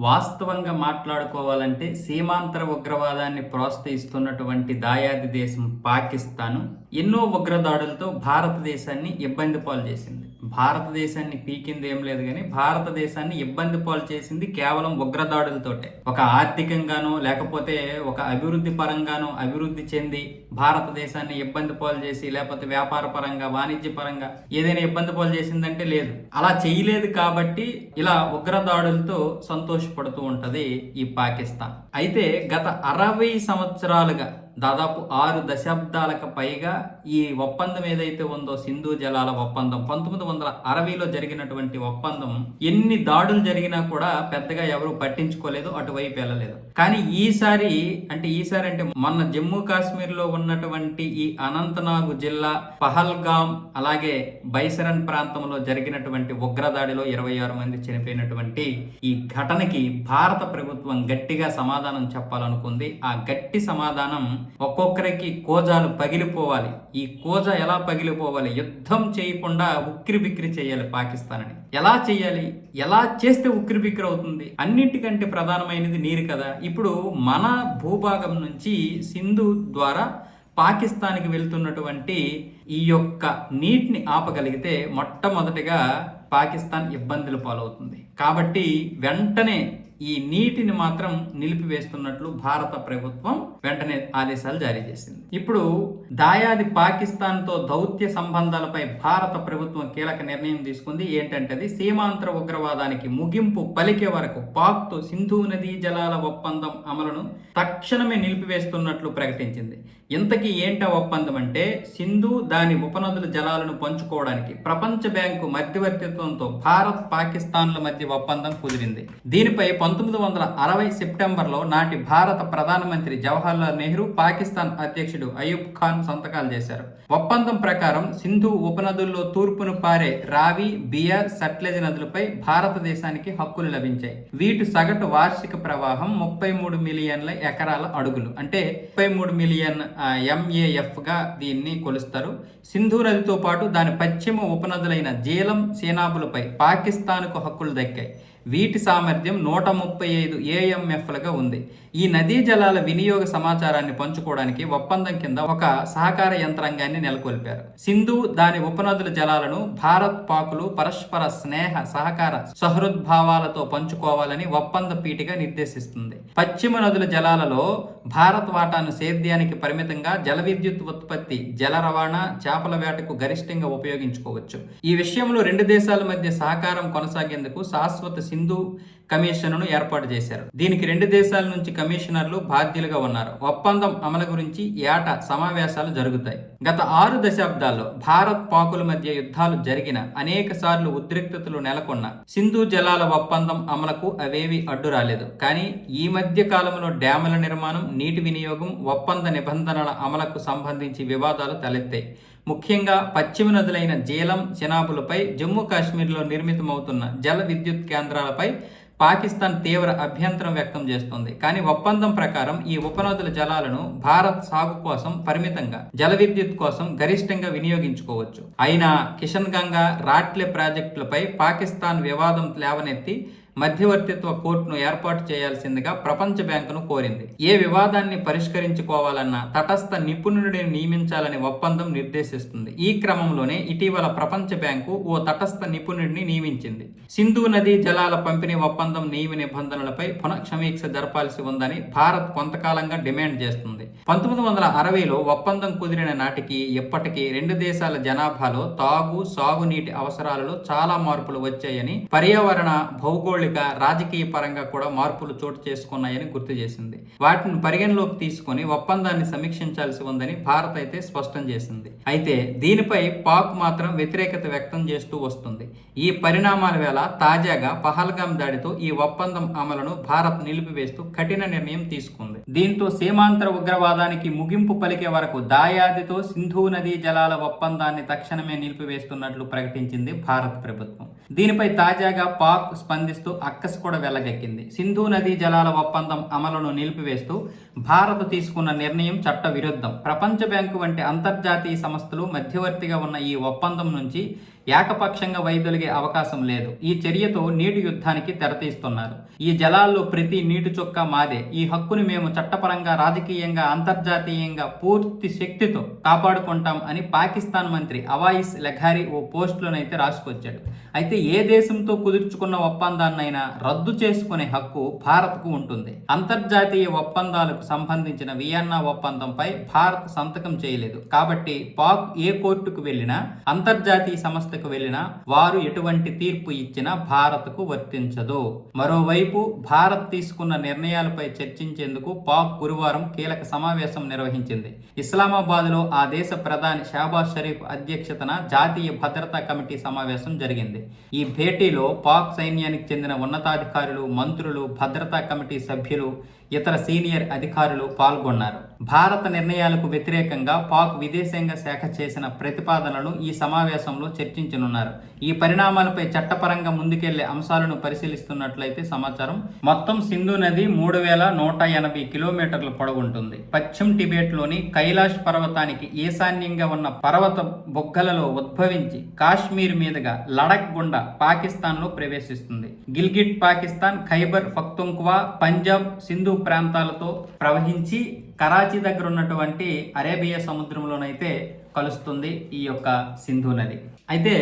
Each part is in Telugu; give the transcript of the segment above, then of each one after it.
వాస్తవంగా మాట్లాడుకోవాలంటే సీమాంతర ఉగ్రవాదాన్ని ప్రోత్సహిస్తున్నటువంటి దాయాది దేశం పాకిస్తాను. ఎన్నో ఉగ్రదాడులతో భారతదేశాన్ని ఇబ్బంది పాలు చేసింది. భారతదేశాన్ని పీకింది ఏం లేదు కానీ భారతదేశాన్ని ఇబ్బంది పాలు చేసింది కేవలం ఉగ్రదాడులతోటే. ఒక ఆర్థికంగానో లేకపోతే ఒక అభివృద్ధి పరంగానో అభివృద్ధి చెంది భారతదేశాన్ని ఇబ్బంది పాలు చేసి లేకపోతే వ్యాపార పరంగా వాణిజ్య పరంగా ఏదైనా ఇబ్బంది పాలు చేసిందంటే లేదు. అలా చేయలేదు కాబట్టి ఇలా ఉగ్రదాడులతో సంతోషపడుతూ ఉంటది ఈ పాకిస్తాన్. అయితే గత అరవై సంవత్సరాలుగా దాదాపు ఆరు దశాబ్దాలకు పైగా ఈ ఒప్పందం ఏదైతే ఉందో సింధు జలాల ఒప్పందం పంతొమ్మిది వందల అరవైలో జరిగినటువంటి ఒప్పందం ఎన్ని దాడులు జరిగినా కూడా పెద్దగా ఎవరు పట్టించుకోలేదు అటువైపు వెళ్ళలేదు. కానీ ఈసారి అంటే ఈసారి అంటే మొన్న జమ్మూ కాశ్మీర్లో ఉన్నటువంటి ఈ అనంతనాగ్ జిల్లా పహల్గాం అలాగే బైసరన్ ప్రాంతంలో జరిగినటువంటి ఉగ్రదాడిలో ఇరవై ఆరు మంది చనిపోయినటువంటి ఈ ఘటనకి భారత ప్రభుత్వం గట్టిగా సమాధానం చెప్పాలనుకుంది. ఆ గట్టి సమాధానం ఒక్కొక్కరికి కోజాలు పగిలిపోవాలి. ఈ కోజ ఎలా పగిలిపోవాలి? యుద్ధం చేయకుండా ఉక్కిరిబిక్కిరి చేయాలి పాకిస్తాన్ అని ఎలా చేయాలి? ఎలా చేస్తే ఉక్కిరిబిక్కిరి అవుతుంది? అన్నిటికంటే ప్రధానమైనది నీరు కదా. ఇప్పుడు మన భూభాగం నుంచి సింధు ద్వారా పాకిస్తాన్కి వెళ్తున్నటువంటి ఈ యొక్క నీటిని ఆపగలిగితే మొట్టమొదటిగా పాకిస్తాన్ ఇబ్బందుల పాలవుతుంది. కాబట్టి వెంటనే ఈ నీటిని మాత్రం నిలిపివేస్తున్నట్లు భారత ప్రభుత్వం వెంటనే ఆదేశాలు జారీ చేసింది. ఇప్పుడు దాయాది పాకిస్తాన్తో దౌత్య సంబంధాలపై భారత ప్రభుత్వం కీలక నిర్ణయం తీసుకుంది. ఏంటంటే అది సీమాంతర ఉగ్రవాదానికి ముగింపు పలికే వరకు పాక్తో సింధు నదీ జలాల ఒప్పందం అమలును తక్షణమే నిలిపివేస్తున్నట్లు ప్రకటించింది. ఇంతకీ ఏంట ఒప్పందం అంటే? సింధు దాని ఉపనదుల జలాలను పంచుకోవడానికి ప్రపంచ బ్యాంకు మధ్యవర్తిత్వంతో భారత్ పాకిస్తాన్ల మధ్య ఒప్పందం కుదిరింది. దీనిపై పంతొమ్మిది వందల అరవై సెప్టెంబర్లో నాటి భారత ప్రధానమంత్రి జవహర్లాల్ నెహ్రూ పాకిస్తాన్ అధ్యక్షుడు అయూబ్ ఖాన్ సంతకాలు చేశారు. ఒప్పందం ప్రకారం సింధు ఉపనదుల్లో తూర్పును పారే రావి బియర్ సట్లెజ్ నదులపై భారతదేశానికి హక్కులు లభించాయి. వీటి సగటు వార్షిక ప్రవాహం ముప్పై మూడు మిలియన్ల ఎకరాల అడుగులు. అంటే ముప్పై మూడు మిలియన్ ఎంఏఎఫ్గా దీన్ని కొలుస్తారు. సింధు నదితో పాటు దాని పశ్చిమ ఉపనదులైన జీలం సేనాబులపై పాకిస్తాన్కు హక్కులు దక్కాయి. వీటి సామర్థ్యం నూట ముప్పై ఐదు ఏఎంఎఫ్లుగా ఉంది. ఈ నదీ జలాల వినియోగ సమాచారాన్ని పంచుకోవడానికి ఒప్పందం కింద ఒక సహకార యంత్రాంగాన్ని నెలకొల్పారు. సింధు దాని ఉపనదుల జలాలను భారత్ పాకులు పరస్పర స్నేహ సహకార సహృద్భావాలతో పంచుకోవాలని ఒప్పంద పీఠిక నిర్దేశిస్తుంది. పశ్చిమ నదుల జలాలలో భారత్ వాటాను సేద్యానికి పరిమితంగా జల విద్యుత్ ఉత్పత్తి జల రవాణా చేపల వేటకు గరిష్టంగా ఉపయోగించుకోవచ్చు. ఈ విషయంలో రెండు దేశాల మధ్య సహకారం కొనసాగేందుకు శాశ్వత సింధు కమిషన్ను ఏర్పాటు చేశారు. దీనికి రెండు దేశాల నుంచి కమిషనర్లు బాధ్యులుగా ఉన్నారు. ఒప్పందం అమలు గురించి ఏటా సమావేశాలు జరుగుతాయి. గత ఆరు దశాబ్దాల్లో భారత్ పాకుల మధ్య యుద్ధాలు జరిగిన అనేక సార్లు ఉద్రిక్తతలు నెలకొన్న సింధు జలాల ఒప్పందం అమలుకు అవేవి అడ్డు రాలేదు. కానీ ఈ మధ్య కాలంలో డ్యాముల నిర్మాణం నీటి వినియోగం ఒప్పంద నిబంధనల అమలుకు సంబంధించి వివాదాలు తలెత్తాయి. ముఖ్యంగా పశ్చిమ నదులైన జీలం చినాబులపై జమ్మూ కాశ్మీర్లో నిర్మితమవుతున్న జల విద్యుత్ కేంద్రాలపై పాకిస్తాన్ తీవ్ర అభ్యంతరం వ్యక్తం చేస్తోంది. కానీ ఒప్పందం ప్రకారం ఈ ఉపనదుల జలాలను భారత్ సాగు కోసం పరిమితంగా జల విద్యుత్ కోసం గరిష్టంగా వినియోగించుకోవచ్చు. అయినా కిషన్ గంగా రాట్లే ప్రాజెక్టులపై పాకిస్తాన్ వివాదం లేవనెత్తి మధ్యవర్తిత్వ కోర్టును ఏర్పాటు చేయాల్సిందిగా ప్రపంచ బ్యాంకును కోరింది. ఏ వివాదాన్ని పరిష్కరించుకోవాలన్నా తటస్థ నిపుణుడిని నియమించాలని ఒప్పందం నిర్దేశిస్తుంది. ఈ క్రమంలోనే ఇటీవల ప్రపంచ బ్యాంకు ఓ తటస్థ నిపుణుడిని నియమించింది. సింధు నదీ జలాల పంపిణీ ఒప్పందం నియమ నిబంధనలపై పునఃసమీక్ష జరపాల్సి ఉందని భారత్ కొంతకాలంగా డిమాండ్ చేస్తుంది. పంతొమ్మిది వందల అరవైలో ఒప్పందం కుదిరిన నాటికి ఇప్పటికీ రెండు దేశాల జనాభాలో తాగు సాగునీటి అవసరాలలో చాలా మార్పులు వచ్చాయని పర్యావరణ భౌగోళిక రాజకీయ పరంగా కూడా మార్పులు చోటు చేసుకున్నాయని గుర్తు చేసింది. వాటిని పరిగణలోకి తీసుకుని ఒప్పందాన్ని సమీక్షించాల్సి ఉందని భారత్ అయితే స్పష్టం చేసింది. అయితే దీనిపై పాక్ మాత్రం వ్యతిరేకత వ్యక్తం చేస్తూ వస్తుంది. ఈ పరిణామాల వేళ తాజాగా పహల్గాం దాడితో ఈ ఒప్పందం అమలును భారత్ నిలిపివేస్తూ కఠిన నిర్ణయం తీసుకుంది. దీంతో సీమాంతర ఉగ్రవాదానికి ముగింపు పలికే వరకు దాయాదితో సింధు నదీ జలాల ఒప్పందాన్ని తక్షణమే నిలిపివేస్తున్నట్లు ప్రకటించింది భారత ప్రభుత్వం. దీనిపై తాజాగా పాక్ స్పందిస్తూ అక్కసు కూడా వెళ్ళగక్కింది సింధు నదీ జలాల ఒప్పందం అమలును నిలిపివేస్తూ భారత్ తీసుకున్న నిర్ణయం చట్ట విరుద్ధం ప్రపంచ బ్యాంకు వంటి అంతర్జాతీయ సంస్థలు మధ్యవర్తిగా ఉన్న ఈ ఒప్పందం నుంచి ఏకపక్షంగా వైదొలిగే అవకాశం లేదు. ఈ చర్యతో నీటి యుద్ధానికి తెరతీస్తున్నారు ఈ జలాల్లో ప్రతి నీటి చుక్క మాదే. ఈ హక్కును మేము చట్టపరంగా రాజకీయంగా అంతర్జాతీయంగా పూర్తి శక్తితో కాపాడుకుంటాం అని పాకిస్తాన్ మంత్రి అవాయిస్ లెఘారి ఓ పోస్టులోనైతే రాసుకొచ్చాడు. అయితే ఏ దేశంతో కుదుర్చుకున్న ఒప్పందాన్నైనా రద్దు చేసుకునే హక్కు భారత్కు ఉంటుంది. అంతర్జాతీయ ఒప్పందాలకు సంబంధించిన వియన్నా ఒప్పందంపై భారత్ సంతకం చేయలేదు. కాబట్టి పాక్ ఏ కోర్టుకు వెళ్ళినా అంతర్జాతీయ సంస్థ సంస్థకు వెళ్ళినా వారు ఎటువంటి తీర్పు ఇచ్చినా భారత్కు వర్తించదు. మరోవైపు భారత్ తీసుకున్న నిర్ణయాలపై చర్చించేందుకు పాక్ గురువారం కీలక సమావేశం నిర్వహించింది. ఇస్లామాబాద్లో ఆ దేశ ప్రధాని షాబాజ్ షరీఫ్ అధ్యక్షతన జాతీయ భద్రతా కమిటీ సమావేశం జరిగింది. ఈ భేటీలో పాక్ సైన్యానికి చెందిన ఉన్నతాధికారులు మంత్రులు భద్రతా కమిటీ సభ్యులు ఇతర సీనియర్ అధికారులు పాల్గొన్నారు. భారత నిర్ణయాలకు వ్యతిరేకంగా పాక్ విదేశాంగ శాఖ చేసిన ప్రతిపాదనలు ఈ సమావేశంలో చర్చించనున్నారు. ఈ పరిణామాలపై చట్టపరంగా ముందుకెళ్ళే అంశాలను పరిశీలిస్తున్నట్లయితే సమాచారం మొత్తం సింధు నది మూడు వేల నూట ఎనభై కిలోమీటర్ల పొడవుంటుంది. పశ్చిమ టిబెట్లోని కైలాష్ పర్వతానికి ఈశాన్యంగా ఉన్న పర్వత బొగ్గలలో ఉద్భవించి కాశ్మీర్ మీదుగా లడక్ గుండా పాకిస్తాన్లో ప్రవేశిస్తుంది. గిల్గిట్ పాకిస్తాన్ ఖైబర్ ఫక్తుంక్వా పంజాబ్ సింధు ప్రాంతాలతో ప్రవహించి కరాచీ దగ్గర ఉన్నటువంటి అరేబియా సముద్రంలోనైతే కలుస్తుంది ఈ యొక్క సింధు నది. అయితే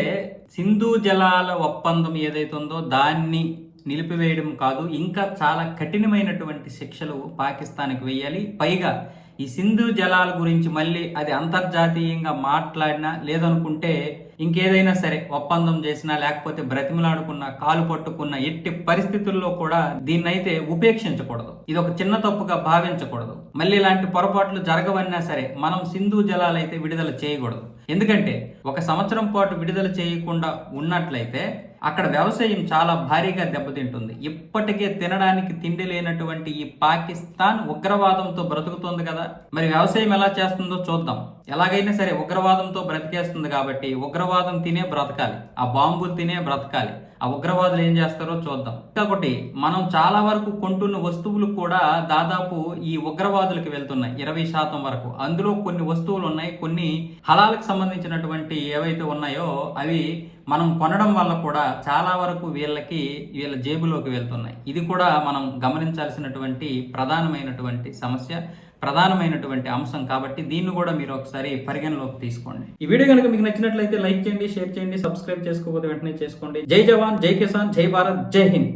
సింధు జలాల ఒప్పందం ఏదైతే ఉందో దాన్ని నిలిపివేయడం కాదు ఇంకా చాలా కఠినమైనటువంటి శిక్షలు పాకిస్తాన్కి వేయాలి. పైగా ఈ సింధు జలాల గురించి మళ్ళీ అది అంతర్జాతీయంగా మాట్లాడినా లేదనుకుంటే ఇంకేదైనా సరే ఒప్పందం చేసినా లేకపోతే బ్రతిమలాడుకున్న కాలు పట్టుకున్న ఎట్టి పరిస్థితుల్లో కూడా దీన్నైతే ఉపేక్షించకూడదు. ఇది ఒక చిన్న తప్పుగా భావించకూడదు. మళ్ళీ ఇలాంటి పొరపాట్లు జరగవన్నా సరే మనం సింధు జలాలైతే విడుదల చేయకూడదు. ఎందుకంటే ఒక సంవత్సరం పాటు విడుదల చేయకుండా ఉన్నట్లయితే అక్కడ వ్యవసాయం చాలా భారీగా దెబ్బతింటుంది. ఇప్పటికే తినడానికి తిండి లేనటువంటి ఈ పాకిస్తాన్ ఉగ్రవాదంతో బ్రతుకుతుంది కదా. మరి వ్యవసాయం ఎలా చేస్తుందో చూద్దాం. ఎలాగైనా సరే ఉగ్రవాదంతో బ్రతికేస్తుంది కాబట్టి ఉగ్రవాదం తినే బ్రతకాలి. ఆ బాంబులు తినే బ్రతకాలి. ఆ ఉగ్రవాదులు ఏం చేస్తారో చూద్దాం. ఇంకొకటి మనం చాలా వరకు కొంటున్న వస్తువులు కూడా దాదాపు ఈ ఉగ్రవాదులకు వెళ్తున్నాయి ఇరవై శాతం వరకు. అందులో కొన్ని వస్తువులు ఉన్నాయి కొన్ని హలాలకు సంబంధించినటువంటి ఏవైతే ఉన్నాయో అవి మనం కొనడం వల్ల కూడా చాలా వరకు వీళ్ళకి వీళ్ళ జేబులోకి వెళ్తున్నాయి. ఇది కూడా మనం గమనించాల్సినటువంటి ప్రధానమైనటువంటి సమస్య. ప్రధానమైనటువంటి అంశం కాబట్టి దీన్ని కూడా మీరు ఒకసారి పరిగణలోకి తీసుకోండి. ఈ వీడియో కనుక మీకు నచ్చినట్లయితే లైక్ చేయండి షేర్ చేయండి సబ్స్క్రైబ్ చేసుకోకపోతే వెంటనే చేసుకోండి. జై జవాన్ జై కిసాన్ జై భారత్ జై హింద్.